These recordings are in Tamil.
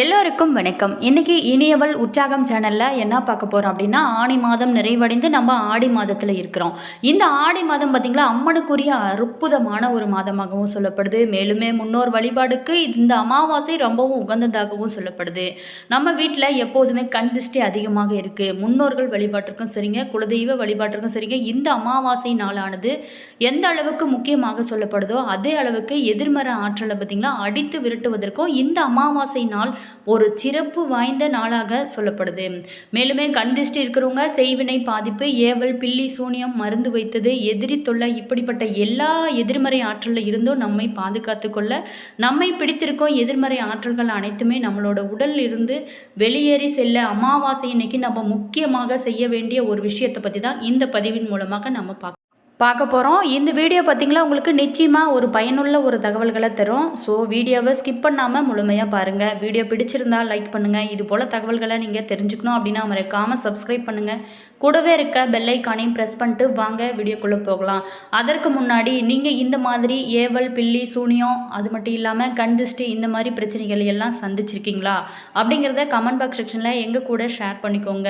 எல்லோருக்கும் வணக்கம். இன்றைக்கி இனியவள் உற்சாகம் சேனலில் என்ன பார்க்க போகிறோம் அப்படின்னா ஆடி மாதம் நிறைவடைந்து நம்ம ஆடி மாதத்தில் இருக்கிறோம். இந்த ஆடி மாதம் பார்த்திங்களா அம்மனுக்குரிய அற்புதமான ஒரு மாதமாகவும் சொல்லப்படுது. மேலுமே முன்னோர் வழிபாடுக்கு இந்த அமாவாசை ரொம்பவும் உகந்ததாகவும் சொல்லப்படுது. நம்ம வீட்டில் எப்போதுமே கண் திருஷ்டி அதிகமாக இருக்குது முன்னோர்கள் வழிபாட்டிற்கும் சரிங்க குலதெய்வ வழிபாட்டிற்கும் சரிங்க. இந்த அமாவாசை நாளானது எந்த அளவுக்கு முக்கியமாக சொல்லப்படுதோ அதே அளவுக்கு எதிர்மறை ஆற்றலை பார்த்திங்களா அடித்து விரட்டுவதற்கும் இந்த அமாவாசை நாள் ஒரு சிறப்பு வாய்ந்த நாளாக சொல்லப்படுது. மேலுமே கண் இருக்கிறவங்க செய்வினை பாதிப்பு ஏவல் பில்லி சூனியம் மருந்து வைத்தது எதிரி தொல்லை இப்படிப்பட்ட எல்லா எதிர்மறை ஆற்றலில் இருந்தும் நம்மை பாதுகாத்து கொள்ள நம்மை பிடித்திருக்கும் எதிர்மறை ஆற்றல்கள் அனைத்துமே நம்மளோட உடல் இருந்து வெளியேறி செல்ல அமாவாசை இன்னைக்கு நம்ம முக்கியமாக செய்ய வேண்டிய ஒரு விஷயத்தை பற்றி தான் இந்த பதிவின் மூலமாக நம்ம பார்க்க பார்க்க போகிறோம் இந்த வீடியோ பார்த்தீங்களா உங்களுக்கு நிச்சயமாக ஒரு பயனுள்ள ஒரு தகவல்களை தரும். ஸோ வீடியோவை ஸ்கிப் பண்ணாமல் முழுமையாக பாருங்கள் வீடியோ பிடிச்சிருந்தா லைக் பண்ணுங்கள் இது போல் தகவல்களை நீங்கள் தெரிஞ்சுக்கணும் அப்படின்னா மறக்காமல் சப்ஸ்கிரைப் பண்ணுங்கள் கூடவே இருக்க பெல்லைக்கானையும் ப்ரெஸ் பண்ணிட்டு வாங்க. வீடியோக்குள்ளே போகலாம். அதற்கு முன்னாடி நீங்கள் இந்த மாதிரி ஏவல் பில்லி சூனியம் அது மட்டும் இல்லாமல் கண்திஷ்டி இந்த மாதிரி பிரச்சனைகள் எல்லாம் சந்திச்சிருக்கீங்களா? அப்படிங்கிறத கமெண்ட் பாக்ஸ் செக்ஷனில் எங்கள் கூட ஷேர் பண்ணிக்கோங்க.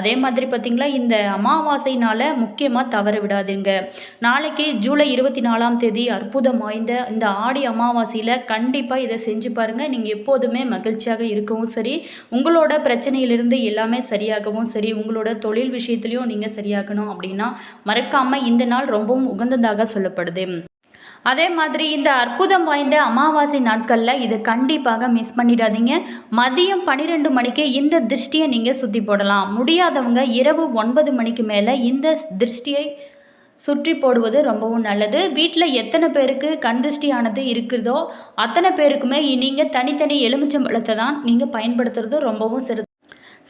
அதே மாதிரி பார்த்திங்களா இந்த அமாவாசைனால் முக்கியமாக தவற விடாதீங்க. நாளைக்கு ஜூலை இருபத்தி நாலாம் தேதி அற்புதம் வாய்ந்த இந்த ஆடி அமாவாசையில் கண்டிப்பாக இதை செஞ்சு பாருங்கள் நீங்கள் எப்போதுமே மகிழ்ச்சியாக இருக்கவும் சரி உங்களோட பிரச்சனையிலிருந்து எல்லாமே சரியாகவும் சரி உங்களோட தொழில் விஷயத்துலையும் நீங்கள் சரியாகணும் அப்படின்னா மறக்காமல் இந்த நாள் ரொம்பவும் உகந்ததாக சொல்லப்படுது. அதே மாதிரி இந்த அற்புதம் வாய்ந்த அமாவாசை நாட்களில் இதை கண்டிப்பாக மிஸ் பண்ணிடாதீங்க. மதியம் பன்னிரெண்டு மணிக்கு இந்த திருஷ்டியை நீங்கள் சுற்றி போடலாம். முடியாதவங்க இரவு ஒன்பது மணிக்கு மேலே இந்த திருஷ்டியை சுற்றி போடுவது ரொம்பவும் நல்லது. வீட்டில் எத்தனை பேருக்கு கண்திஷ்டியானது இருக்குதோ அத்தனை பேருக்குமே நீங்கள் தனித்தனி எலுமிச்சம்பழத்தை தான் நீங்கள் பயன்படுத்துறது ரொம்பவும் சிறு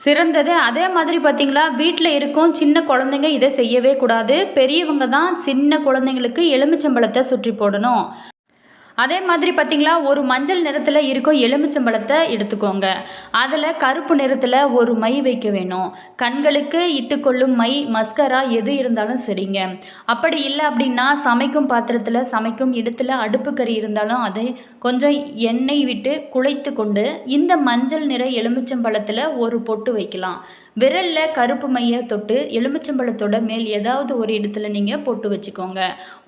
சிறந்தது. அதே மாதிரி பார்த்தீங்களா வீட்டில் இருக்கும் சின்ன குழந்தைங்க இதை செய்யவே கூடாது. பெரியவங்க தான் சின்ன குழந்தைங்களுக்கு எலுமிச்சம்பழத்தை சுற்றி போடணும். அதே மாதிரி பார்த்தீங்களா ஒரு மஞ்சள் நிறத்தில் இருக்கும் எலுமிச்சம்பழத்தை எடுத்துக்கோங்க. அதில் கருப்பு நிறத்தில் ஒரு மை வைக்க வேணும். கண்களுக்கு இட்டுக்கொள்ளும் மை மஸ்கரா எது இருந்தாலும் சரிங்க. அப்படி இல்லை அப்படின்னா சமைக்கும் பாத்திரத்தில் சமைக்கும் இடத்துல அடுப்பு கறி இருந்தாலும் அதை கொஞ்சம் எண்ணெய் விட்டு குழைத்து கொண்டு இந்த மஞ்சள் நிற எலுமிச்சம்பழத்தில் ஒரு பொட்டு வைக்கலாம். விரலில் கருப்பு மையை தொட்டு எலுமிச்சம்பழத்தோட மேல் ஏதாவது ஒரு இடத்துல நீங்கள் போட்டு வச்சுக்கோங்க.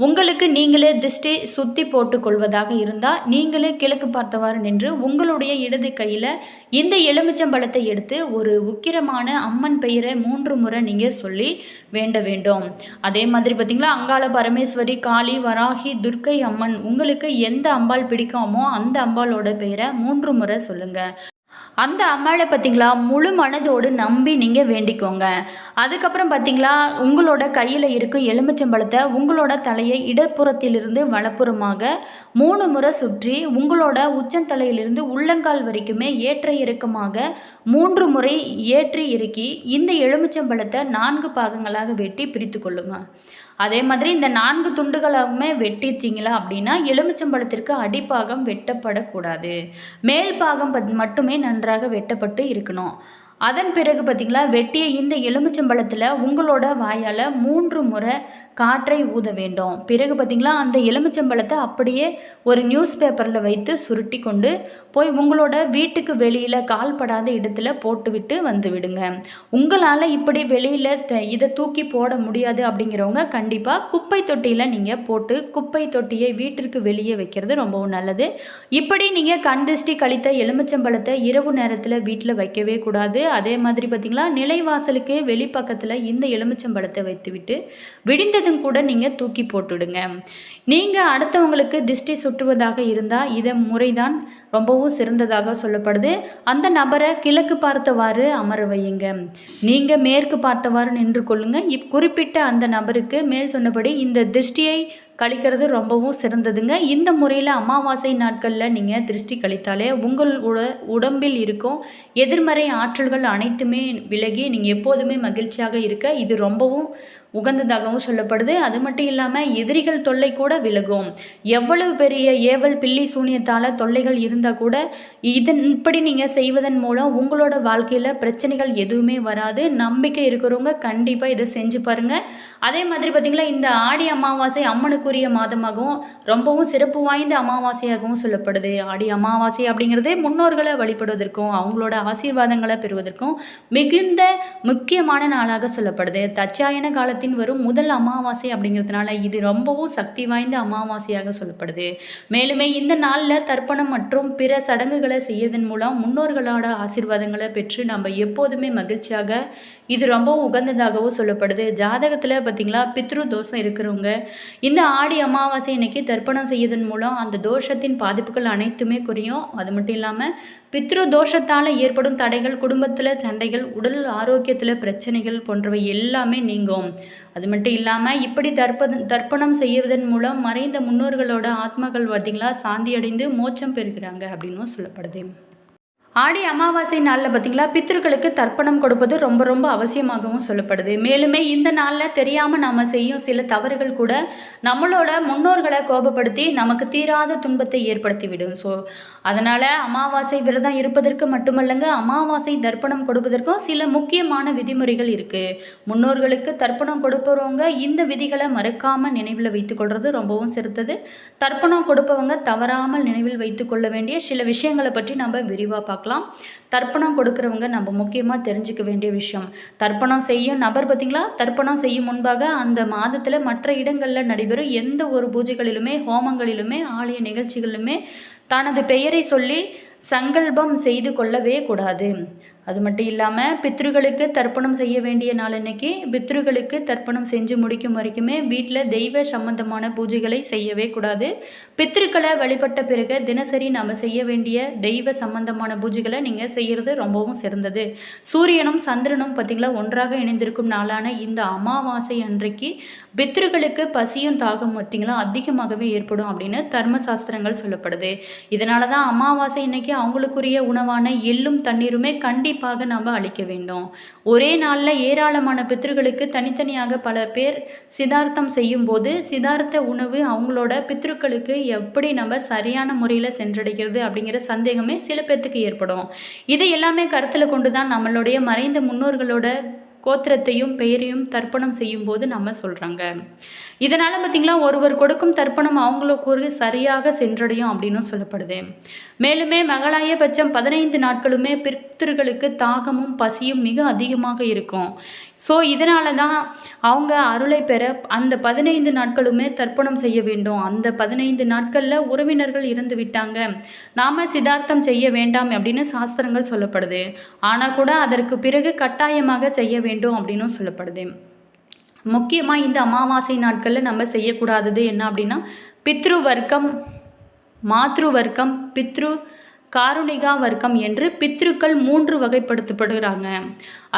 உங்களுக்கு நீங்களே திருஷ்டி சுற்றி போட்டு கொள்வதாக இருந்தால் நீங்களே கிழக்கு பார்த்தவாறு நின்று உங்களுடைய இடது கையில் இந்த எலுமிச்சம்பழத்தை எடுத்து ஒரு உக்கிரமான அம்மன் பெயரை மூன்று முறை நீங்கள் சொல்லி வேண்ட வேண்டும். அதே மாதிரி பார்த்திங்களா அங்காள பரமேஸ்வரி காளி வராகி துர்க்கை அம்மன் உங்களுக்கு எந்த அம்பாள் பிடிக்காமோ அந்த அம்பாளோட பெயரை மூன்று முறை சொல்லுங்கள் அந்த அம்மாளை பார்த்தீங்களா முழு மனதோடு நம்பி நீங்கள் வேண்டிக்கோங்க. அதுக்கப்புறம் பார்த்தீங்களா உங்களோட கையில் இருக்கும் எலுமிச்சம்பழத்தை உங்களோட தலையை இடப்புறத்திலிருந்து வலப்புறமாக மூணு முறை சுற்றி உங்களோட உச்சந்தலையிலிருந்து உள்ளங்கால் வரைக்குமே ஏற்ற இறக்கமாக மூன்று முறை ஏற்றி இறக்கி இந்த எலுமிச்சம்பழத்தை நான்கு பாகங்களாக வெட்டி பிரித்து கொள்ளுங்க. அதே மாதிரி இந்த நான்கு துண்டுகளாகவுமே வெட்டிட்டீங்களா அப்படின்னா எலுமிச்சம்பழத்திற்கு அடிப்பாகம் வெட்டப்படக்கூடாது. மேல் பாகம் பத்- மட்டுமே நன்றாக வெட்டப்பட்டு இருக்கணும். அதன் பிறகு பார்த்தீங்களா வெட்டிய இந்த எலுமிச்சம்பழத்தில் உங்களோட வாயால் மூன்று முறை காற்றை ஊத வேண்டும். பிறகு பார்த்தீங்களா அந்த எலுமிச்சம்பழத்தை அப்படியே ஒரு நியூஸ் பேப்பரில் வைத்து சுருட்டி கொண்டு போய் உங்களோட வீட்டுக்கு வெளியில் கால்படாத இடத்துல போட்டுவிட்டு வந்து விடுங்க. உங்களால் இப்படி வெளியில் த இதை தூக்கி போட முடியாது அப்படிங்கிறவங்க கண்டிப்பாக குப்பை தொட்டியில் நீங்கள் போட்டு குப்பை தொட்டியை வீட்டிற்கு வெளியே வைக்கிறது ரொம்பவும் நல்லது. இப்படி நீங்கள் கண் திருஷ்டி கழித்த எலுமிச்சம்பழத்தை இரவு நேரத்தில் வீட்டில் வைக்கவே கூடாது. அதே மாதிரி பார்த்திங்களா நிலைவாசலுக்கு வெளிப்பக்கத்தில் இந்த எலுமிச்சம்பழத்தை வைத்துவிட்டு விடிந்ததும் கூட நீங்கள் தூக்கி போட்டுடுங்க. நீங்கள் அடுத்தவங்களுக்கு திஷ்டி சுட்டுவதாக இருந்தால் இதை முறைதான் ரொம்பவும் சிறந்ததாக சொல்லப்படுது. அந்த நபரை கிழக்கு பார்த்தவாறு அமர வையுங்க. நீங்கள் மேற்கு பார்த்தவாறு நின்று கொள்ளுங்கள் இப் குறிப்பிட்ட அந்த நபருக்கு மேல் சொன்னபடி இந்த திருஷ்டியை கழிக்கிறது ரொம்பவும் சிறந்ததுங்க. இந்த முறையில் அமாவாசை நாட்களில் நீங்கள் திருஷ்டி கழித்தாலே உங்கள் உட உடம்பில் இருக்கும் எதிர்மறை ஆற்றல்கள் அனைத்துமே விலகி நீங்கள் எப்போதுமே மகிழ்ச்சியாக இருக்க இது ரொம்பவும் உகந்ததாகவும் சொல்லப்படுது. அது மட்டும் இல்லாமல் எதிரிகள் தொல்லை கூட விலகும். எவ்வளவு பெரிய ஏவல் பில்லி சூனியத்தால் தொல்லைகள் இருந்தால் கூட இதன் இப்படி நீங்கள் செய்வதன் மூலம் உங்களோட வாழ்க்கையில் பிரச்சனைகள் எதுவுமே வராது. நம்பிக்கை இருக்கிறவங்க கண்டிப்பாக இதை செஞ்சு பாருங்கள் அதே மாதிரி பார்த்திங்களா இந்த ஆடி அமாவாசை அம்மனுக்குரிய மாதமாகவும் ரொம்பவும் சிறப்பு வாய்ந்த அமாவாசையாகவும் சொல்லப்படுது. ஆடி அமாவாசை அப்படிங்கிறதே முன்னோர்களை வழிபடுவதற்கும் அவங்களோட ஆசீர்வாதங்களை பெறுவதற்கும் மிகுந்த முக்கியமான நாளாக சொல்லப்படுது. தச்சாயன காலத்தின் வரும் முதல் அமாவாசை அப்படிங்கிறதுனால இது ரொம்பவும் சக்தி வாய்ந்த அமாவாசையாக சொல்லப்படுது. மேலுமே இந்த நாளில் தர்ப்பணம் மற்றும் பிற சடங்குகளை செய்யதன் மூலம் முன்னோர்களோட ஆசீர்வாதங்களை பெற்று நம்ம எப்போதுமே மகிழ்ச்சியாக இது ரொம்பவும் உகந்ததாகவும் சொல்லப்படுது. ஜாதகத்தில் பார்த்திங்களா பித்ரு தோஷம் இருக்கிறவங்க இந்த ஆடி அமாவாசை இன்னைக்கு தர்ப்பணம் செய்யதன் மூலம் அந்த தோஷத்தின் பாதிப்புகள் அனைத்துமே குறையும். அது மட்டும் இல்லாமல் பித்ரு தோஷத்தால் ஏற்படும் தடைகள் குடும்பத்தில் சண்டைகள் உடல் ஆரோக்கியத்தில் பிரச்சனைகள் போன்றவை எல்லாமே நீங்கும். அது மட்டும் இல்லாமல் இப்படி தர்ப்ப தர்ப்பணம் செய்வதன் மூலம் மறைந்த முன்னோர்களோட ஆத்மாக்கள் பார்த்திங்களா சாந்தி அடைந்து மோட்சம் பெறுகிறாங்க அப்படின்னும் சொல்லப்படுது. ஆடி அமாவாசை நாளில் பார்த்திங்களா பித்ருக்களுக்கு தர்ப்பணம் கொடுப்பது ரொம்ப ரொம்ப அவசியமாகவும் சொல்லப்படுது. மேலுமே இந்த நாளில் தெரியாமல் நாம் செய்யும் சில தவறுகள் கூட நம்மளோட முன்னோர்களை கோபப்படுத்தி நமக்கு தீராத துன்பத்தை ஏற்படுத்திவிடும். ஸோ அதனால் அமாவாசை விரதம் இருப்பதற்கு மட்டுமல்லங்க அமாவாசை தர்ப்பணம் கொடுப்பதற்கும் சில முக்கியமான விதிமுறைகள் இருக்குது முன்னோர்களுக்கு தர்ப்பணம் கொடுப்பவங்க இந்த விதிகளை மறக்காமல் நினைவில் வைத்துக்கொள்வது ரொம்பவும் சிறந்தது. தர்ப்பணம் கொடுப்பவங்க தவறாமல் நினைவில் வைத்துக்கொள்ள வேண்டிய சில விஷயங்களை பற்றி நம்ம விரிவாக பார்க்கலாம். பார்க்கலாம். தர்ப்பணம் கொடுக்குறவங்க நம்ம முக்கியமாக தெரிஞ்சுக்க வேண்டிய விஷயம். தர்ப்பணம் செய்யும் நபர் பார்த்திங்களா? தர்ப்பணம் செய்யும் முன்பாக அந்த மாதத்தில் மற்ற இடங்களில் நடைபெறும் எந்த ஒரு பூஜைகளிலுமே ஹோமங்களிலுமே ஆலய நிகழ்ச்சிகளிலுமே தனது பெயரை சொல்லி சங்கல்பம் செய்து கொள்ளவே கூடாது. அது மட்டும் இல்லாமல் பித்ருகளுக்கு தர்ப்பணம் செய்ய வேண்டிய நாள் அன்னைக்கு பித்ருகளுக்கு தர்ப்பணம் செஞ்சு முடிக்கும் வரைக்குமே வீட்டில் தெய்வ சம்பந்தமான பூஜைகளை செய்யவே கூடாது. பித்ருக்களை வழிபட்ட பிறகு தினசரி நம்ம செய்ய வேண்டிய தெய்வ சம்பந்தமான பூஜைகளை நீங்கள் செய்கிறது ரொம்பவும் சிறந்தது. சூரியனும் சந்திரனும் பார்த்திங்களா ஒன்றாக இணைந்திருக்கும் நாளான இந்த அமாவாசை அன்றைக்கு பித்ருகளுக்கு பசியும் தாகம் பார்த்திங்களா அதிகமாகவே ஏற்படும் அப்படின்னு தர்மசாஸ்திரங்கள் சொல்லப்படுது. இதனால தான் அமாவாசை இன்னைக்கு அவங்களுக்குரிய உணவான எள்ளும் தண்ணீருமே கண்டிப்பாக நம்ம அளிக்க வேண்டும். ஒரே நாளில் ஏராளமான பித்ருக்களுக்கு தனித்தனியாக பல பேர் சிதார்த்தம் செய்யும்போது சிதார்த்த உணவு அவங்களோட பித்ருக்களுக்கு எப்படி நம்ம சரியான முறையில் சென்றடைகிறது அப்படிங்கிற சந்தேகமே சில பேர்த்துக்கு ஏற்படும். இதை எல்லாமே கருத்தில் கொண்டு தான் நம்மளுடைய மறைந்த முன்னோர்களோட கோத்திரத்தையும் பெயரையும் தர்ப்பணம் செய்யும்போது நம்ம சொல்கிறாங்க இதனால் பார்த்திங்களா ஒருவர் கொடுக்கும் தர்ப்பணம் அவங்களுக்கு ஒரு சரியாக சென்றடையும் அப்படின்னு சொல்லப்படுது. மேலுமே மகளாய பட்சம் பதினைந்து நாட்களுமே பித்தர்களுக்கு தாகமும் பசியும் மிக அதிகமாக இருக்கும். ஸோ இதனால தான் அவங்க அருளை பெற அந்த பதினைந்து நாட்களுமே தர்ப்பணம் செய்ய வேண்டும். அந்த பதினைந்து நாட்களில் உறவினர்கள் இறந்து விட்டாங்க. நாம் சித்தார்த்தம் செய்ய வேண்டாம் அப்படின்னு சாஸ்திரங்கள் சொல்லப்படுது. ஆனால் கூட அதற்கு பிறகு கட்டாயமாக செய்ய வேண்டும் வேண்டும் அப்படின்னும் சொல்லப்படுது. முக்கியமாக இந்த அமாவாசை நாட்களில் நம்ம செய்யக்கூடாதது என்ன அப்படின்னா பித்ரு வர்க்கம் மாத்ரு வர்க்கம் பித்ரு காருணிகா வர்க்கம் என்று பித்ருக்கள் மூன்று வகைப்படுத்தப்படுகிறாங்க.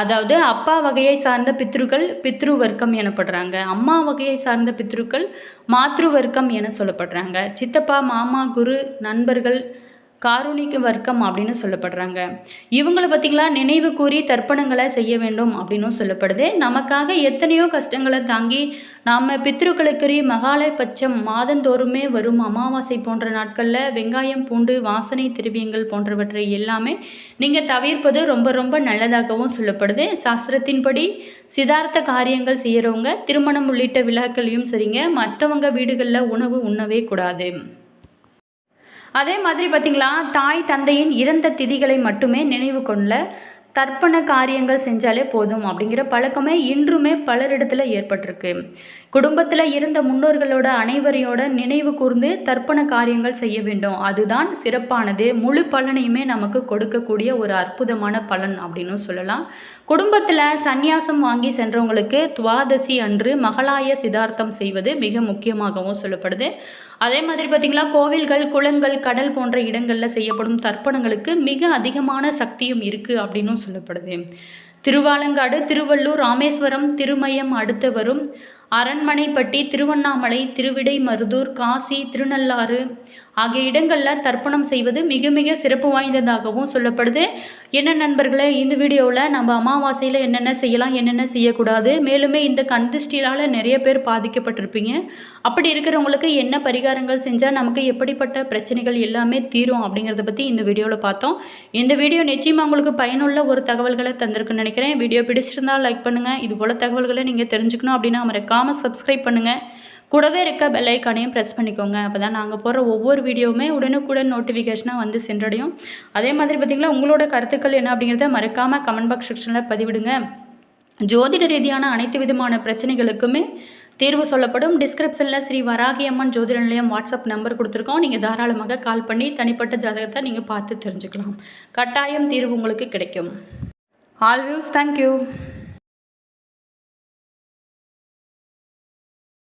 அதாவது அப்பா வகையை சார்ந்த பித்ருக்கள் பித்ரு வர்க்கம் எனப்படுறாங்க. அம்மா வகையை சார்ந்த பித்ருக்கள் மாத்ரு வர்க்கம் என சொல்லப்படுறாங்க. சித்தப்பா மாமா குரு நண்பர்கள் காரூணிக்கு வர்க்கம் அப்படின்னு சொல்லப்படுறாங்க. இவங்களை பார்த்திங்களா? நினைவு கூறி தர்ப்பணங்களை செய்ய வேண்டும் அப்படின்னும் சொல்லப்படுது. நமக்காக எத்தனையோ கஷ்டங்களை தாங்கி நாம் பித்ருக்களுக்குரிய மகாலய பட்சம் மாதந்தோறுமே வரும் அமாவாசை போன்ற நாட்களில் வெங்காயம் பூண்டு வாசனை திரவியங்கள் போன்றவற்றை எல்லாமே நீங்கள் தவிர்ப்பது ரொம்ப ரொம்ப நல்லதாகவும் சொல்லப்படுது. சாஸ்திரத்தின்படி சிதார்த்த காரியங்கள் செய்கிறவங்க திருமணம் உள்ளிட்ட விழாக்களையும் சரிங்க. மற்றவங்க வீடுகளில் உணவு உண்ணவே கூடாது. அதே மாதிரி பார்த்திங்களா தாய் தந்தையின் இறந்த திதிகளை மட்டுமே நினைவு கொள்ள தர்ப்பண காரியங்கள் செஞ்சாலே போதும் அப்படிங்கிற பழக்கமே இன்றுமே பலரிடத்துல ஏற்பட்டிருக்கு. குடும்பத்தில் இருந்த முன்னோர்களோட அனைவரையோட நினைவு கூர்ந்து தர்ப்பண காரியங்கள் செய்ய வேண்டும். அதுதான் சிறப்பானது. முழு பலனையுமே நமக்கு கொடுக்கக்கூடிய ஒரு அற்புதமான பலன் அப்படின்னு சொல்லலாம். குடும்பத்தில் சந்நியாசம் வாங்கி சென்றவங்களுக்கு துவாதசி அன்று மகளாய சிதார்த்தம் செய்வது மிக முக்கியமாகவும் சொல்லப்படுது. அதே மாதிரி பார்த்திங்களா கோவில்கள் குளங்கள் கடல் போன்ற இடங்களில் செய்யப்படும் தர்ப்பணங்களுக்கு மிக அதிகமான சக்தியும் இருக்குது அப்படின்னும் சொல்லப்படுது. திருவாலங்காடு திருவள்ளூர் ராமேஸ்வரம் திருமயம் அடுத்து வரும் அரண்மனைப்பட்டி திருவண்ணாமலை திருவிடை மருதூர் காசி திருநள்ளாறு ஆகிய இடங்களில் தர்ப்பணம் செய்வது மிக மிக சிறப்பு வாய்ந்ததாகவும் சொல்லப்படுது. என்ன நண்பர்களே இந்த வீடியோவில் நம்ம அமாவாசையில் என்னென்ன செய்யலாம் என்னென்ன செய்யக்கூடாது மேலுமே இந்த கண்திஷ்டியால் நிறைய பேர் பாதிக்கப்பட்டிருப்பீங்க. அப்படி இருக்கிறவங்களுக்கு என்ன பரிகாரங்கள் செஞ்சால் நமக்கு எப்படிப்பட்ட பிரச்சனைகள் எல்லாமே தீரும் அப்படிங்கிறத பற்றி இந்த வீடியோவில் பார்த்தோம். இந்த வீடியோ நிச்சயமாக உங்களுக்கு பயனுள்ள ஒரு தகவல்களை தந்திருக்குன்னு நினைக்கிறேன். வீடியோ பிடிச்சிருந்தால் லைக் பண்ணுங்கள் இது போல் தகவல்களை நீங்கள் தெரிஞ்சுக்கணும் அப்படின்னா மறக்காமல் சப்ஸ்கிரைப் பண்ணுங்கள் கூடவே இருக்க பெல் ஐக்கானையும் ப்ரெஸ் பண்ணிக்கோங்க. அப்போ தான் நாங்கள் போடுற ஒவ்வொரு வீடியோவுமே உடனுக்குடன் நோட்டிஃபிகேஷனாக வந்து சென்றடையும். அதே மாதிரி பார்த்திங்கன்னா உங்களோட கருத்துக்கள் என்ன அப்படிங்கிறத மறக்காமல் கமெண்ட் பாக்ஸ் செக்ஷனில் பதிவிடுங்க. ஜோதிட ரீதியான அனைத்து விதமான பிரச்சனைகளுக்குமே தீர்வு சொல்லப்படும். டிஸ்கிரிப்ஷனில் ஸ்ரீ வராகியம்மன் ஜோதிட நிலையம் வாட்ஸ்அப் நம்பர் கொடுத்துருக்கோம். நீங்கள் தாராளமாக கால் பண்ணி தனிப்பட்ட ஜாதகத்தை நீங்கள் பார்த்து தெரிஞ்சுக்கலாம். கட்டாயம் தீர்வு உங்களுக்கு கிடைக்கும். ஆல்வியூஸ் தேங்க்யூ